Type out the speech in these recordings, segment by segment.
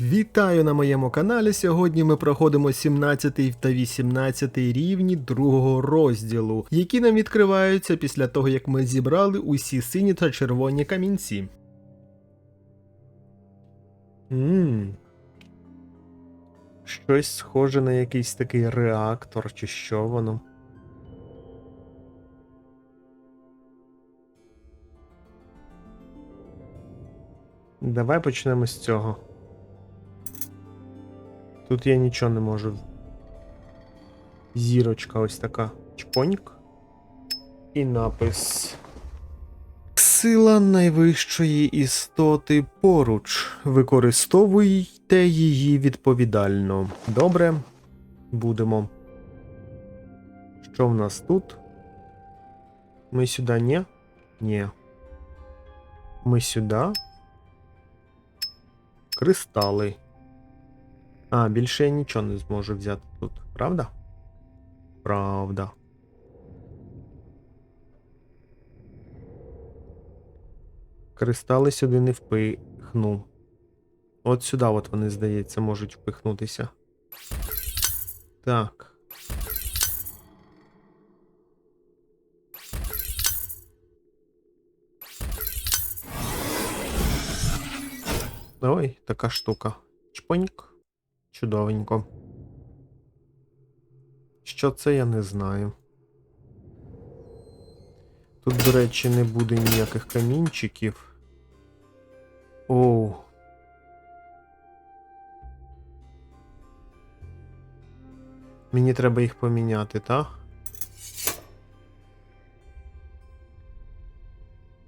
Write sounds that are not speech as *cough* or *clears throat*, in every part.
Вітаю на моєму каналі. Сьогодні ми проходимо 17 та 18 рівні другого розділу, які нам відкриваються після того, як ми зібрали усі сині та червоні камінці. Ммм. Щось схоже на якийсь такий реактор, чи що воно. Давай почнемо з цього. Тут я нічого не можу. Зірочка ось така. Чпоньк. І напис. Сила найвищої істоти поруч. Використовуйте її відповідально. Добре. Будемо. Що в нас тут? Ми сюди ні? Ні. Ми сюди. Кристали. А, більше я нічого не зможу взяти тут, правда? Правда. Кристали сюди не впихну. От сюди, от вони, здається, можуть впихнутися. Так. Ой, така штука. Чпоньк. Чудовенько. Що це, я не знаю. Тут, до речі, не буде ніяких камінчиків. Оу. Мені треба їх поміняти, так?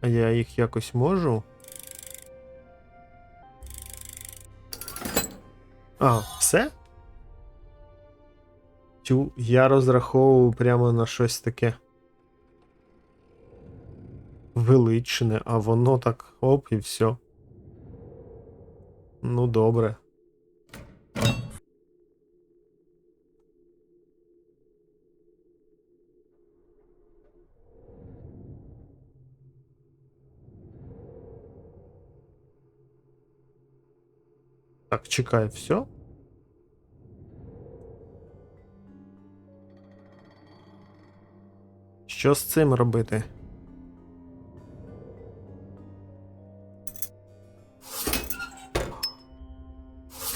А я їх якось можу? А, все? Тю, я розраховував прямо на щось таке величне, а воно так оп і все. Ну, добре. Так, чекай, все? Що з цим робити?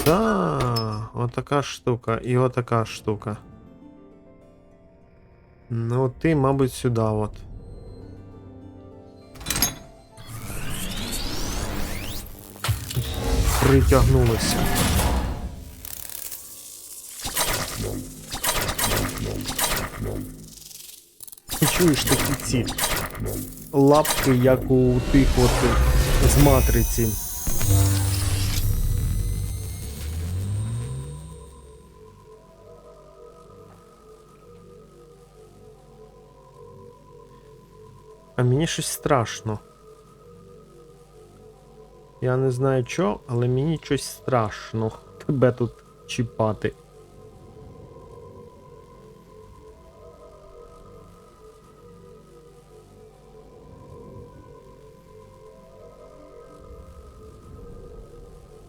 Та, отака штука і отака штука. Ну, ти, мабуть, сюди от. Притягнулося. Чуєш такі ці лапки, як у тих от з матриці. А мені щось страшно. Я не знаю чо, але мені щось страшно *laughs* тебе тут чіпати.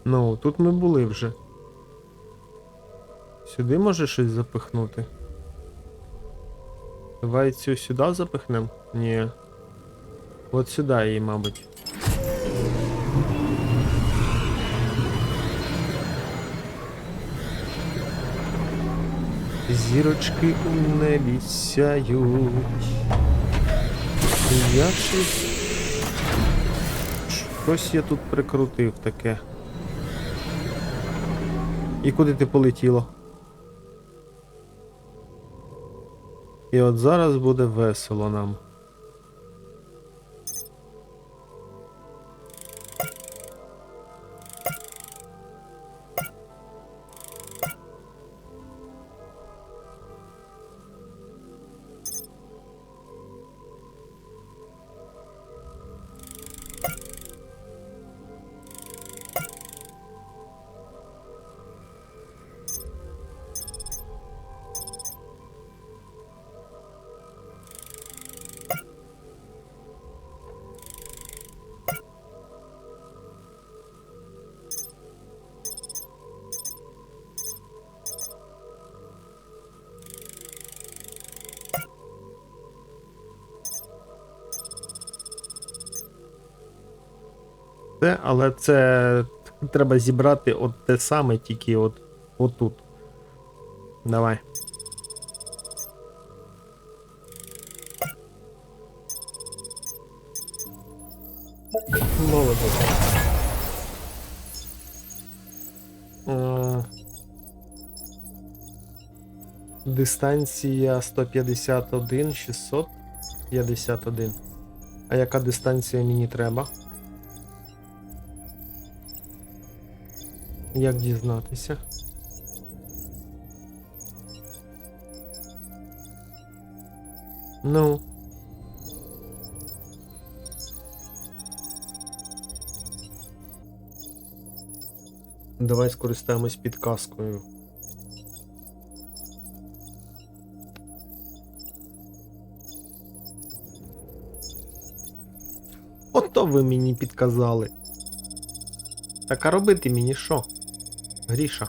Ну, тут ми були вже. Сюди може щось запихнути? Давай цю сюди запихнем? Ні. От сюди її, мабуть. Зірочки у небі сяють. Я щось... Щось я тут прикрутив таке. І куди ти полетіло? І от зараз буде весело нам. Те, але це треба зібрати от те саме, тільки от отут. Давай. Молодець. Е, Дистанція 151, 651. А яка дистанція мені треба? Як дізнатися? Ну. Давай скористаємось підказкою. Ото ви мені підказали. Так а робити мені що? Гріша.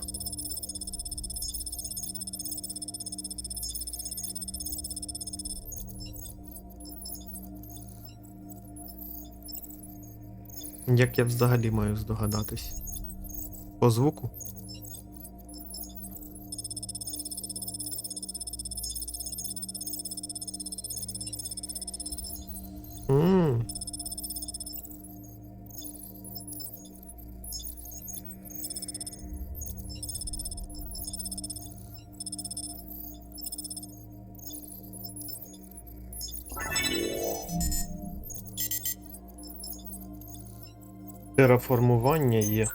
Як я взагалі маю здогадатись? По звуку? Тераформування є.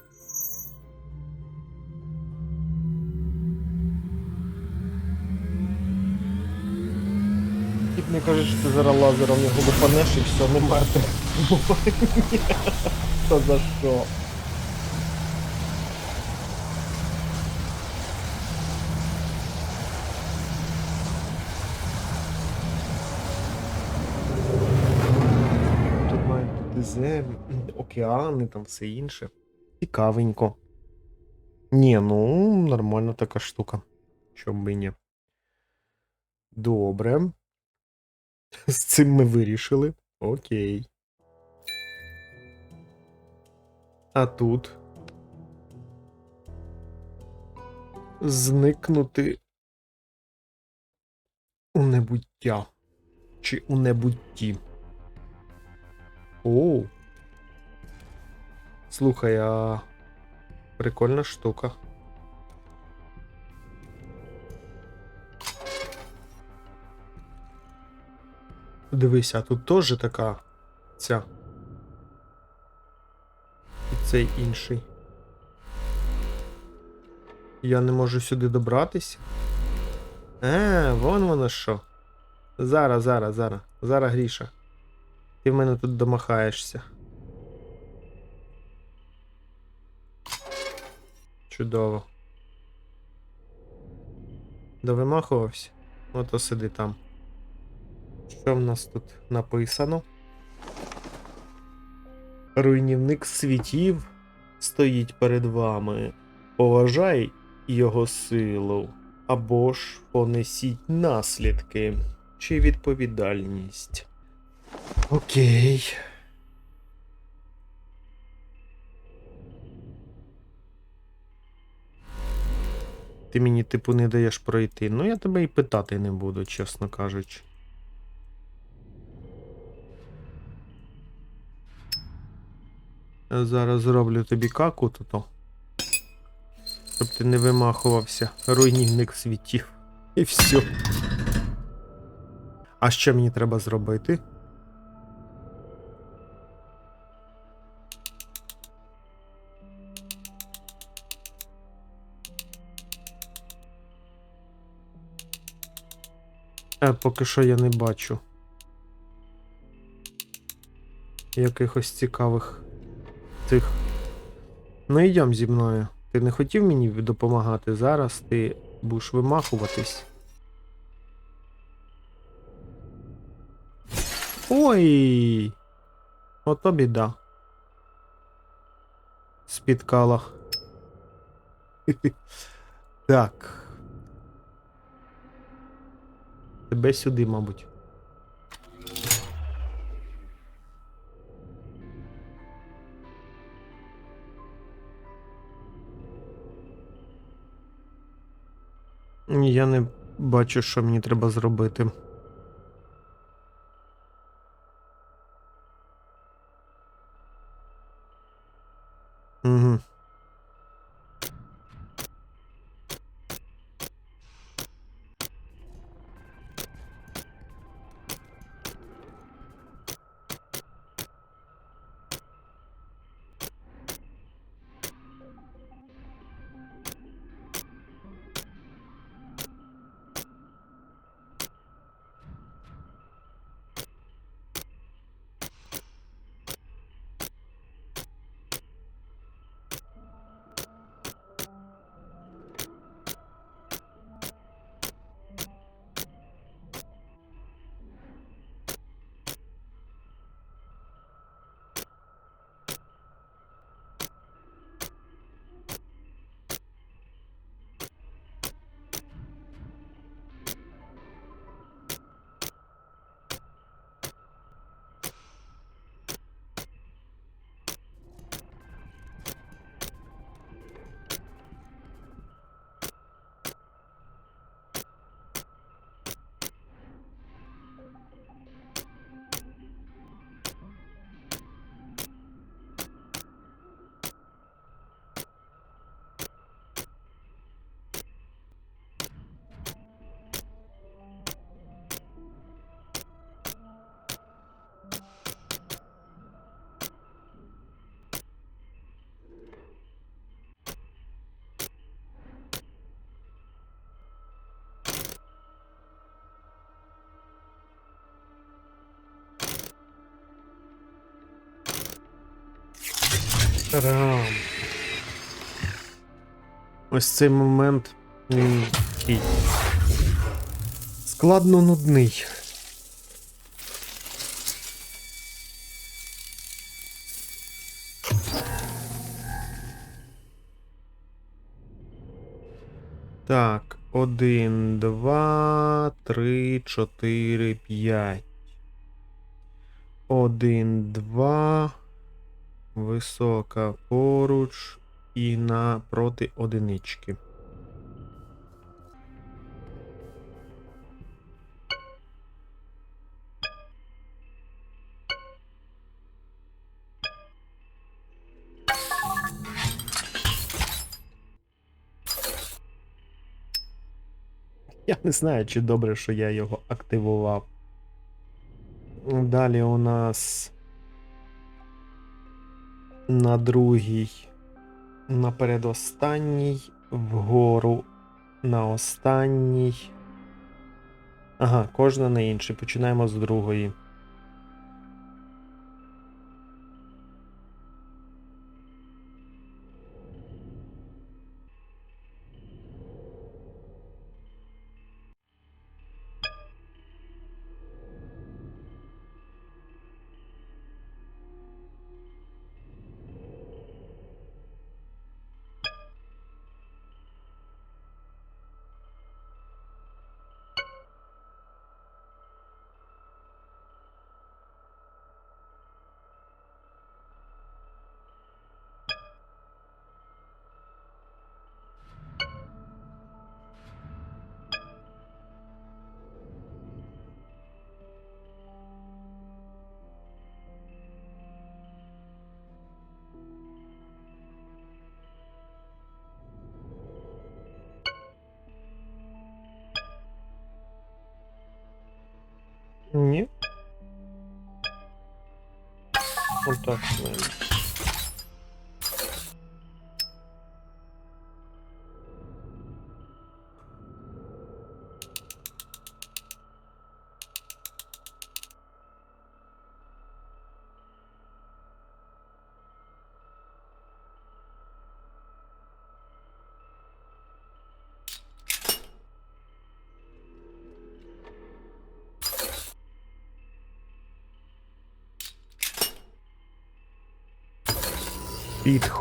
Тіп не каже, що ти зараз лазером його лупанеш і все, немає тераформування. *laughs* Та за що? Землі, *clears throat* океани, там все інше. Цікавенько. Ні, ну, нормальна така штука. Чом би ні. Добре. З цим ми вирішили. Окей. А тут. Зникнути у небуття. Чи у небутті. Оу. Слухай, а прикольна штука. Дивися, тут теж така ця. І цей інший. Я не можу сюди добратися. Е, вон воно що. Зараз, зараз, зараз. Зараз Гріша. Ти в мене тут домахаєшся. Чудово. Довимахувався? Ото сиди там. Що в нас тут написано? Руйнівник світів стоїть перед вами. Поважай його силу. Або ж понесіть наслідки чи відповідальність. Окей. Ти мені, типу, не даєш пройти. Ну, я тебе і питати не буду, чесно кажучи. Я зараз зроблю тобі каку тут. Щоб ти не вимахувався. Руйнівник світів. І все. А що мені треба зробити? Поки що я не бачу. Якихось цікавих цих. Ну йдем зі мною. Ти не хотів мені допомагати зараз, ти будеш вимахуватись. Ой. Ото біда. Спіткала. *laughs* Так. Тебе сюди, мабуть. Я не бачу, що мені треба зробити. Угу. Рам. Ось цей момент він такий складно нудний. Так, один, два, три, чотири, п'ять. Один, два. Висока поруч і напроти одинички. Я не знаю, чи добре, що я його активував. Далі у нас на другій, на передостанній, вгору, на останній. Ага, кожна на інший. Починаємо з другої. Ні. Отак, наверное.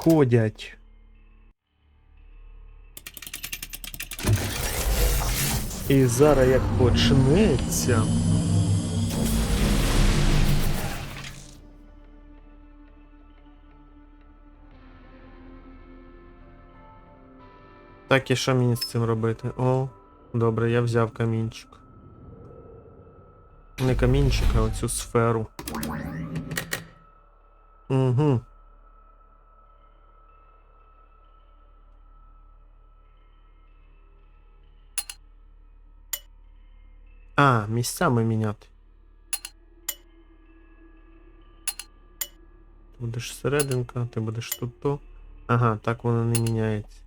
Підходять. І зараз як почнеться. Так, і що мені з цим робити? О, Добре, я взяв камінчик. Не камінчик, а оцю сферу. Угу. А, місцями міняти. Ти будеш серединка, ти будеш тут то. Ага, так воно не міняється.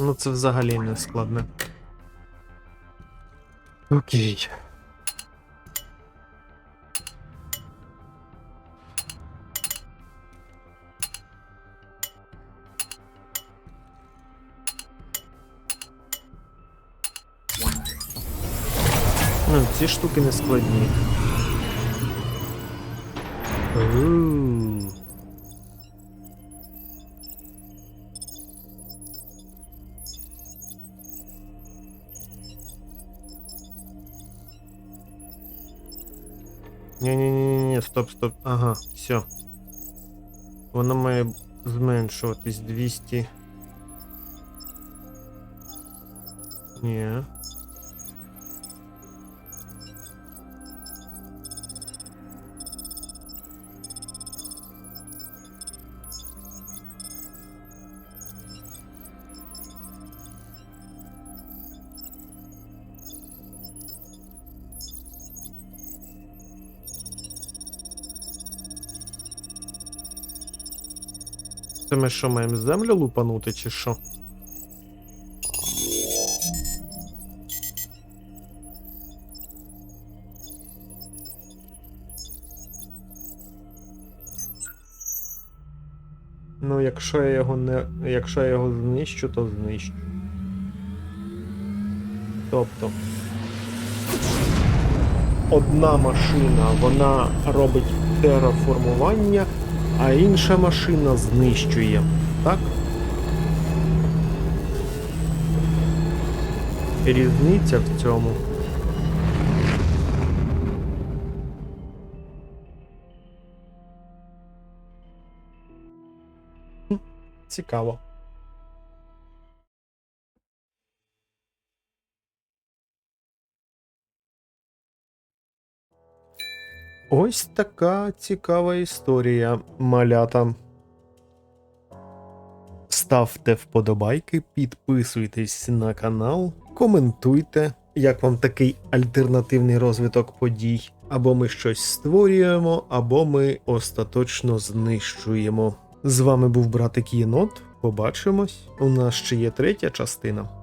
Ну, це взагалі не складне. Окей. Ну, ці штуки не складні. Ні-ні-ні, стоп, стоп. Ага, все. Воно має зменшуватись 200. Ні. Це ми що, маємо землю лупанути, чи що? Ну, якщо я його не. Якщо я його знищу, то знищу. Тобто. Одна машина, вона робить тераформування, а інша машина знищує. Так? Різниця в цьому. Цікаво. Ось така цікава історія, малята. Ставте вподобайки, підписуйтесь на канал, коментуйте, як вам такий альтернативний розвиток подій. Або ми щось створюємо, або ми остаточно знищуємо. З вами був братик Єнот. Побачимось. У нас ще є третя частина.